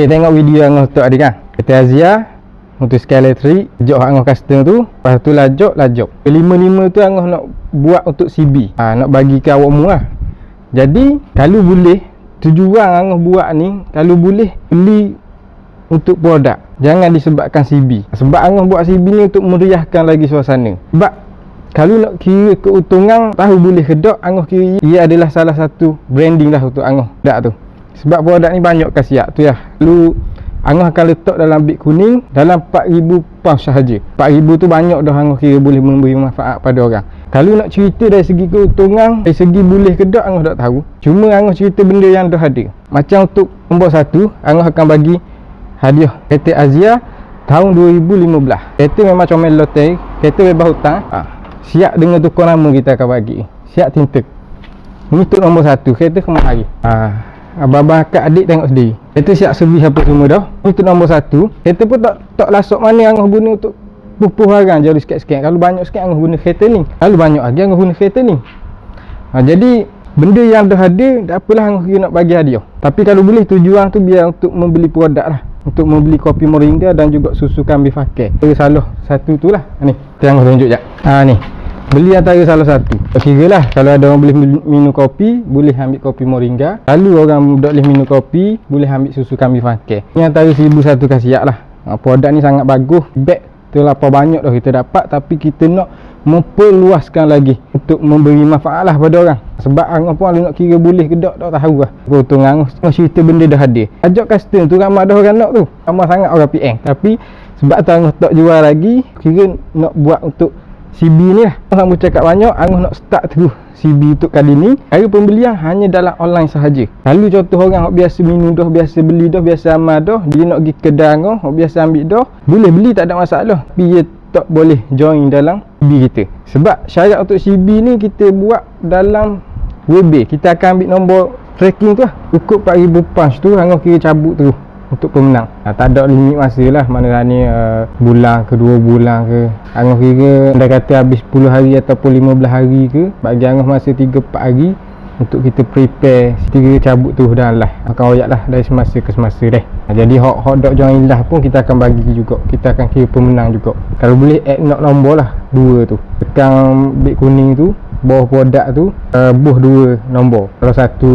Okay, tengok video yang untuk adik kan. PT Azia untuk skala elektrik, jok angah custom tu, lepas tu lajok, lajok. Kelima-lima tu angah nak buat untuk CB. Ha, nak bagi ke awak mu lah. Jadi, kalau boleh, tujuan angah buat ni, kalau boleh, beli untuk produk. Jangan disebabkan CB. Sebab angah buat CB ni untuk meriahkan lagi suasana. Sebab kalau nak kira keuntungan tahu boleh ke tak angah kira ia adalah salah satu branding lah untuk angah dak tu sebab produk ni banyak kasiak tu ya. Lu angah akan letak dalam bit kuning dalam 4000 pound sahaja. 4000 tu banyak dah angah kira boleh memberi manfaat pada orang. Kalau nak cerita dari segi keuntungan dari segi boleh ke tak angah tak tahu. Cuma angah cerita benda yang dah ada. Macam untuk nombor satu angah akan bagi hadiah kereta Azia tahun 2015 kereta memang comel lote kereta bebas hutang. Ha. Siap dengan tukar nama kita akan bagi. Siap tinta ni untuk nombor satu kereta kemari ha. Abang-abang akak adik tengok sendiri. Kereta siap servis apa semua dah. Untuk nombor satu. Kereta pun tak tak lasuk mana yang guna untuk pupuh barang jadi sikit-sikit. Kalau banyak sikit yang guna kereta ni. Kalau banyak lagi yang guna kereta ni. Ha, jadi benda yang dah ada tak apalah yang nak bagi hadiah. Tapi kalau boleh tujuan tu biar untuk membeli produk lah. Untuk membeli kopi moringa dan juga susu kambing fakir. Itu salah satu tu lah. Ni. Tengok tunjuk jap ha ni beli antara salah satu. Kira lah. Kalau ada orang boleh minum kopi boleh ambil kopi moringa. Lalu orang tak boleh minum kopi boleh ambil susu kambing fakir ni antara seribu satu kasiak lah. Ha, produk ni sangat bagus. Bag tu lapar banyak dah kita dapat tapi kita nak memperluaskan lagi untuk memberi manfaat lah pada orang. Sebab angah pun nak kira boleh ke tak tak tahu lah. Keuntungan angah cerita benda dah ada. Ajak custom tu ramai dah orang nak tu. Ramai sangat orang PM tapi sebab tu tak jual lagi kira nak buat untuk CB ni lah. Orang bercakap banyak Angah nak start terus CB untuk kali ni. Harga pembelian hanya dalam online sahaja. Lalu contoh orang yang biasa minum dah Biasa beli dah Biasa amal dah Dia nak pergi kedai Angah Biasa ambil dah Boleh beli tak ada masalah. Tapi dia tak boleh join dalam CB kita. Sebab syarat untuk CB ni Kita buat dalam WB Kita akan ambil nombor tracking tu lah. Ukur 4000 punch tu Angah kira cabut terus untuk pemenang. Ha, tak ada limit masa lah. Mana ni uh, bulan ke dua bulan ke. Angah kira dah kata habis 10 hari ataupun 15 hari ke bagi Angah masa 3-4 hari untuk kita prepare kita cabut tu dah lah. Akan royak lah dari semasa ke semasa deh. Ha, jadi hot hot dog join lah pun kita akan bagi juga. Kita akan kira pemenang juga. Kalau boleh add nak nombor lah dua tu. Tekan bit kuning tu bawah produk tu uh, buh dua nombor. Kalau satu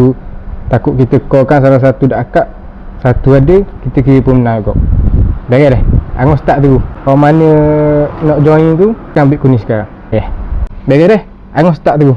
takut kita call kan salah satu dah akak satu ada kita kira pun menang kau dah dah. Angos start tu. Kalau mana nak join tu Kita ambil kuning sekarang. Eh. Dah dah. Angos start tu